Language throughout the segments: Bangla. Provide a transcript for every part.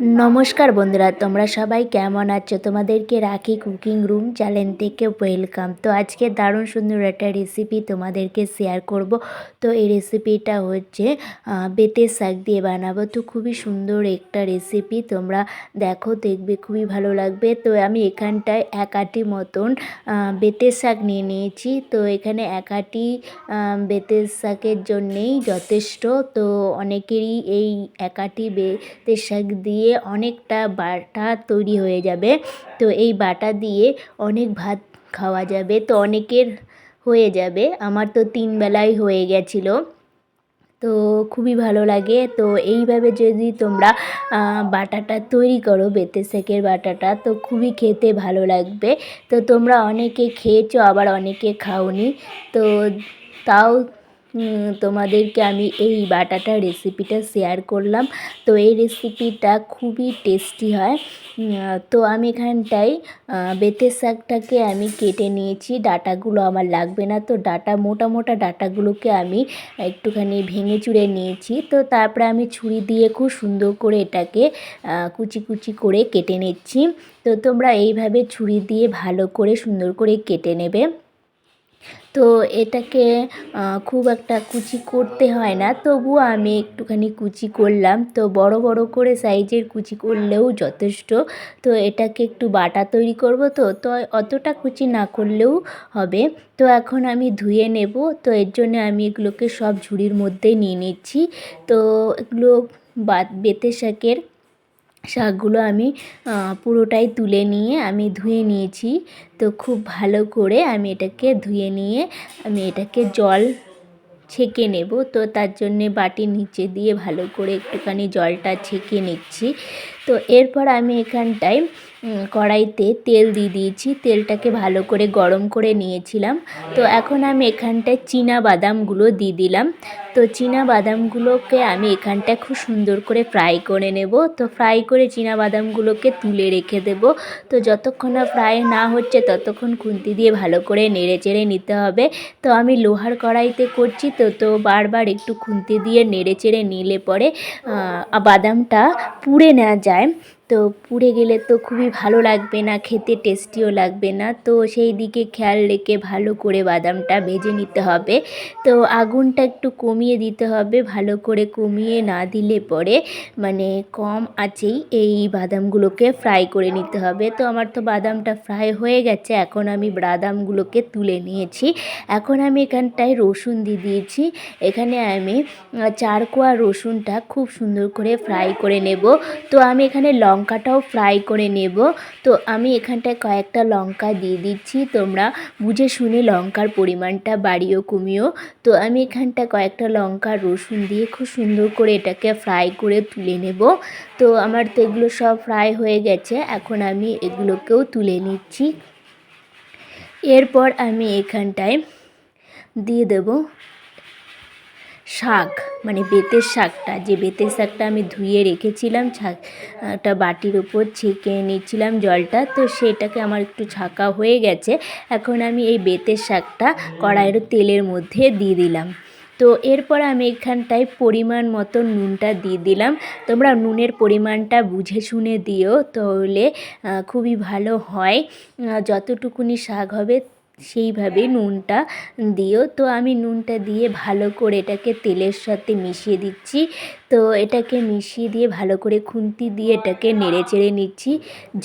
নমস্কার বন্ধুরা, তোমরা সবাই কেমন আছো? তোমাদেরকে রাখি কুকিং রুম চ্যানেল থেকে ওয়েলকাম তো আজকে দারুণ সুন্দর একটা রেসিপি তোমাদেরকে শেয়ার করব। তো এই রেসিপিটা হচ্ছে বেতের শাক দিয়ে বানাবো। তো খুবই সুন্দর একটা রেসিপি তোমরা দেখো, দেখবে, খুবই ভালো লাগবে। তো আমি এখানটায় এক আটি মতন বেতের শাক নিয়ে নিয়েছি। তো এখানে এক আটি বেতের শাকের জন্যেই যথেষ্ট। তো অনেকেরই এই এক আটি বেতের শাক দিয়ে অনেকটা বাটা তৈরি হয়ে যাবে। তো এই বাটা দিয়ে অনেক ভাত খাওয়া যাবে। তো অনেকের হয়ে যাবে। আমার তো তিন বেলায় হয়ে গেছিল। তো খুবই ভালো লাগে। তো এইভাবে যদি তোমরা বাটাটা তৈরি করো বেতে শাকের বাটাটা, তো খুবই খেতে ভালো লাগবে। তো তোমরা অনেকে খেয়েছো, আবার অনেকে খাওনি। তো তাও তোমাদেরকে আমি এই বাটাটা রেসিপিটা শেয়ার করলাম। তো এই রেসিপিটা খুবই টেস্টি হয়। তো আমি এখানটায় বেতের শাকটাকে আমি কেটে নিয়েছি। ডাটাগুলো আমার লাগবে না। তো ডাটা, মোটা মোটা ডাটাগুলোকে আমি একটুখানি ভেঙে চুড়ে নিয়েছি। তো তারপরে আমি ছুরি দিয়ে খুব সুন্দর করে এটাকে কুচি কুচি করে কেটে নিচ্ছি। তো তোমরা এইভাবে ছুরি দিয়ে ভালো করে সুন্দর করে কেটে নেবে। তো এটাকে খুব একটা কুচি করতে হয় না, তবুও আমি একটুখানি কুচি করলাম। তো বড় বড় করে সাইজের কুচি করলেও যথেষ্ট। তো এটাকে একটু বাটা তৈরি করব তো তো অতটা কুচি না করলেও হবে। তো এখন আমি ধুয়ে নেব, তো এর জন্য আমি এগুলোকে সব ঝুড়ির মধ্যে নিয়ে নিচ্ছি। তো এগুলো বা বেতে শাকের শাকগুলো আমি পুরোটাই তুলে নিয়ে আমি ধুয়ে নিয়েছি। তো খুব ভালো করে আমি এটাকে ধুয়ে নিয়ে আমি এটাকে জল ছেঁকে নেব। তো তার জন্যে বাটির নিচে দিয়ে ভালো করে একটুখানি জলটা ছেঁকে নিচ্ছি। তো এরপর আমি এখানটায় কড়াইতে তেল দিয়ে দিয়েছি। তেলটাকে ভালো করে গরম করে নিয়েছিলাম। তো এখন আমি এখানটায় চীনা বাদামগুলো দিয়ে দিলাম। তো চীনা বাদামগুলোকে আমি এখানটায় খুব সুন্দর করে ফ্রাই করে নেব। তো ফ্রাই করে চীনা বাদামগুলোকে তুলে রেখে দেব। তো যতক্ষণ না ফ্রাই না হচ্ছে, ততক্ষণ খুন্তি দিয়ে ভালো করে নেড়ে চেড়ে নিতে হবে। তো আমি লোহার কড়াইতে করছি। তো তো বারবার একটু খুন্তি দিয়ে নেড়ে চেড়ে নিলে পরে বাদামটা পুড়ে না যায়। okay? তো পুড়ে গেলে তো খুবই ভালো লাগবে না খেতে টেস্টিও লাগবে না। তো সেই দিকে খেয়াল রেখে ভালো করে বাদামটা ভেজে নিতে হবে। তো আগুনটা একটু কমিয়ে দিতে হবে ভালো করে কমিয়ে না দিলে পরে মানে কম আছেই এই বাদামগুলোকে ফ্রাই করে নিতে হবে। তো আমার তো বাদামটা ফ্রাই হয়ে গেছে এখন আমি বাদামগুলোকে তুলে নিয়েছি। এখন আমি এখানটায় রসুন দিয়ে দিয়েছি। এখানে আমি আহ, চার কোয়া রসুনটা খুব সুন্দর করে ফ্রাই করে নেব। তো আমি এখানে লঙ্কাটাও ফ্রাই করে নেব। তো আমি এখানটায় কয়েকটা লঙ্কা দিয়ে দিচ্ছি। তোমরা বুঝে শুনে লঙ্কার পরিমাণটা বাড়িও কমিও। তো আমি এখানটা কয়েকটা লঙ্কা, রসুন দিয়ে খুব সুন্দর করে এটাকে ফ্রাই করে তুলে নেব। তো আমার তো এগুলো সব ফ্রাই হয়ে গেছে। এখন আমি এগুলোকেও তুলে নিচ্ছি। এরপর আমি এখানটায় দিয়ে দেব শাক মানে বেতের শাকটা, যে বেতের শাকটা আমি ধুয়ে রেখেছিলাম একটা বাটির উপর ছেঁকে নিচ্ছিলাম জলটা, তো সেটাকে আমার একটু ছাকা হয়ে গেছে। এখন আমি এই বেতের শাকটা কড়াইয়ের তেলের মধ্যে দিয়ে দিলাম। তো এরপর আমি এখানটায় পরিমাণ মতো নুনটা দিয়ে দিলাম। তোমরা নুনের পরিমাণটা বুঝে শুনে দিও, তাহলে খুবই ভালো হয়। যতটুকুনি শাক হবে সেইভাবে নুনটা দিও। তো আমি নুনটা দিয়ে ভালো করে এটাকে তেলের সাথে মিশিয়ে দিচ্ছি। তো এটাকে মিশিয়ে দিয়ে ভালো করে খুন্তি দিয়ে এটাকে নেড়ে চেড়ে নিচ্ছি।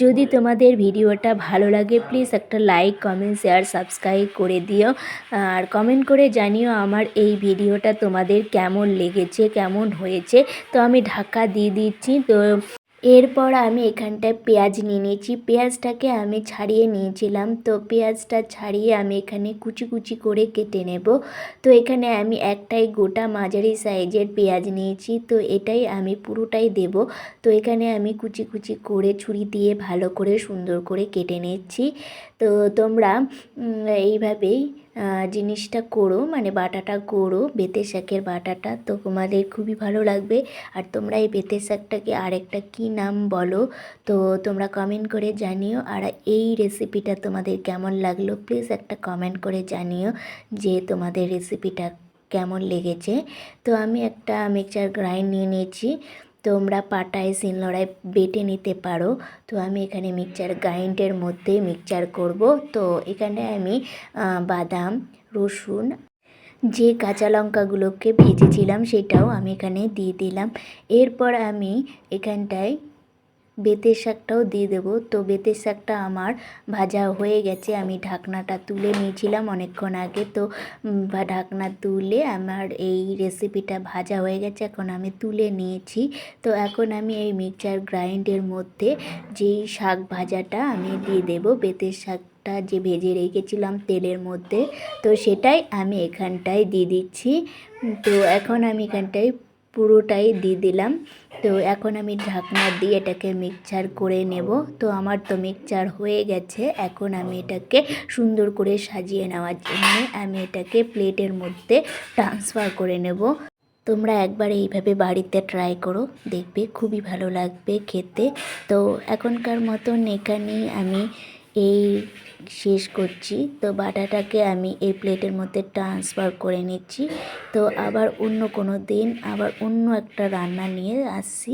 যদি তোমাদের ভিডিওটা ভালো লাগে প্লিজ একটা লাইক কমেন্ট শেয়ার সাবস্ক্রাইব করে দিও। আর কমেন্ট করে জানিও আমার এই ভিডিওটা তোমাদের কেমন লেগেছে, কেমন হয়েছে। তো আমি ঢাকা দিয়ে দিচ্ছি। তো এরপর আমি এখানটায় পেঁয়াজ নিয়ে নিয়েছি। পেঁয়াজটাকে আমি ছাড়িয়ে নিয়েছিলাম। তো পেঁয়াজটা ছাড়িয়ে আমি এখানে কুচি কুচি করে কেটে নেব। তো এখানে আমি একটাই গোটা মাঝারি সাইজের পেঁয়াজ নিয়েছি। তো এটাই আমি পুরোটাই দেব। তো এখানে আমি কুচি কুচি করে ছুরি দিয়ে ভালো করে সুন্দর করে কেটে নিচ্ছি। তো তোমরা এইভাবেই জিনিসটা করো মানে বাটাটা করো, বেতে শাকের বাটাটা, তো তোমাদের খুবই ভালো লাগবে। আর তোমরা এই বেতের শাকটাকে আরেকটা কী নাম বলো? তো তোমরা কমেন্ট করে জানিও। আর এই রেসিপিটা তোমাদের কেমন লাগল? প্লিজ একটা কমেন্ট করে জানিও যে তোমাদের রেসিপিটা কেমন লেগেছে। তো আমি একটা মিক্সচার গ্রাইন্ড নিয়ে নিয়েছি। তোমরা পাটায় শিলনোড়ায় বেটে নিতে পারো। তো আমি এখানে মিক্সচার গ্রাইন্ডের মধ্যে মিক্সচার করব। তো এখানে আমি বাদাম, রসুন, যে কাঁচা লঙ্কাগুলোকে ভেজেছিলাম সেটাও আমি এখানে দিয়ে দিলাম। এরপর আমি এখানটায় বেতের শাকটাও দিয়ে দেবো। তো বেতের শাকটা আমার ভাজা হয়ে গেছে। আমি ঢাকনাটা তুলে নিয়েছিলাম অনেকক্ষণ আগে। তো ঢাকনা তুলে আমার এই রেসিপিটা ভাজা হয়ে গেছে। এখন আমি তুলে নিয়েছি। তো এখন আমি এই মিক্সচার গ্রাইন্ডের মধ্যে যেই শাক ভাজাটা আমি দিয়ে দেবো, বেতের শাকটা যে ভেজে রেখেছিলাম তেলের মধ্যে, তো সেটাই আমি এখানটায় দিয়ে দিচ্ছি। তো এখন আমি এখানটায় পুরোটাই দিয়ে দিলাম। তো এখন আমি ঢাকনা দিয়ে এটাকে মিক্সচার করে নেব। তো আমার তো মিক্সচার হয়ে গেছে। এখন আমি এটাকে সুন্দর করে সাজিয়ে নেওয়ার জন্য আমি এটাকে প্লেটের মধ্যে ট্রান্সফার করে নেব। তোমরা একবার এইভাবে বাড়িতে ট্রাই করো। দেখবে খুবই ভালো লাগবে খেতে। তো এখনকার মতন এখানেই আমি এই শেষ করছি। তো বাটাটাকে আমি এই প্লেটের মধ্যে ট্রান্সফার করে নিচ্ছি। তো আবার অন্য কোনো দিন আবার অন্য একটা রান্না নিয়ে আসছি।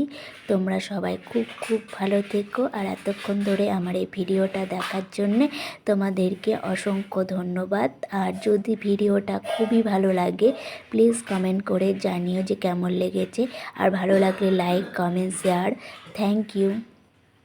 তোমরা সবাই খুব খুব ভালো থেকো। আর এতক্ষণ ধরে আমার এই ভিডিওটা দেখার জন্যে তোমাদেরকে অসংখ্য ধন্যবাদ। আর যদি ভিডিওটা খুবই ভালো লাগে প্লিজ কমেন্ট করে জানিও যে কেমন লেগেছে। আর ভালো লাগলে like comment share thank you